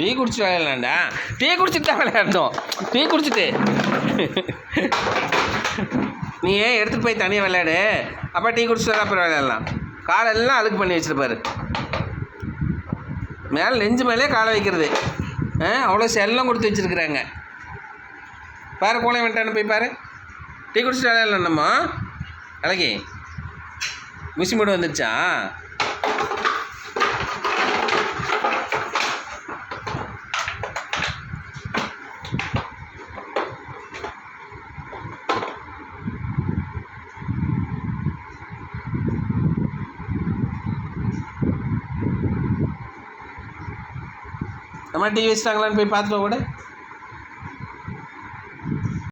Tea குடிச்சிட்டு விளையாடலாம்டா. Tea குடிச்சிட்டு தான் விளையாடணும். டீ குடிச்சிட்டு. நீ ஏன் எடுத்துகிட்டு போய் தனியாக விளையாடு? அப்போ டீ குடிச்சிட்டு தான் அப்புறம் விளையாடலாம். காலெல்லாம் அழுக்கு பண்ணி வச்சுருப்பாரு. மேலே நெஞ்சு மேலே காலை வைக்கிறது. அவ்வளோ செல்லம் கொடுத்து வச்சுருக்குறாங்க. பாரு கோலை வந்துட்டான்னு போய் பாரு. டீ குடிச்சிட்டு விளையாடலாம் நம்ம? அழகி மிஷி வந்துருச்சா? நம்ம டிவி வச்சிட்டாங்களான்னு போய் பார்த்துட்டு கூட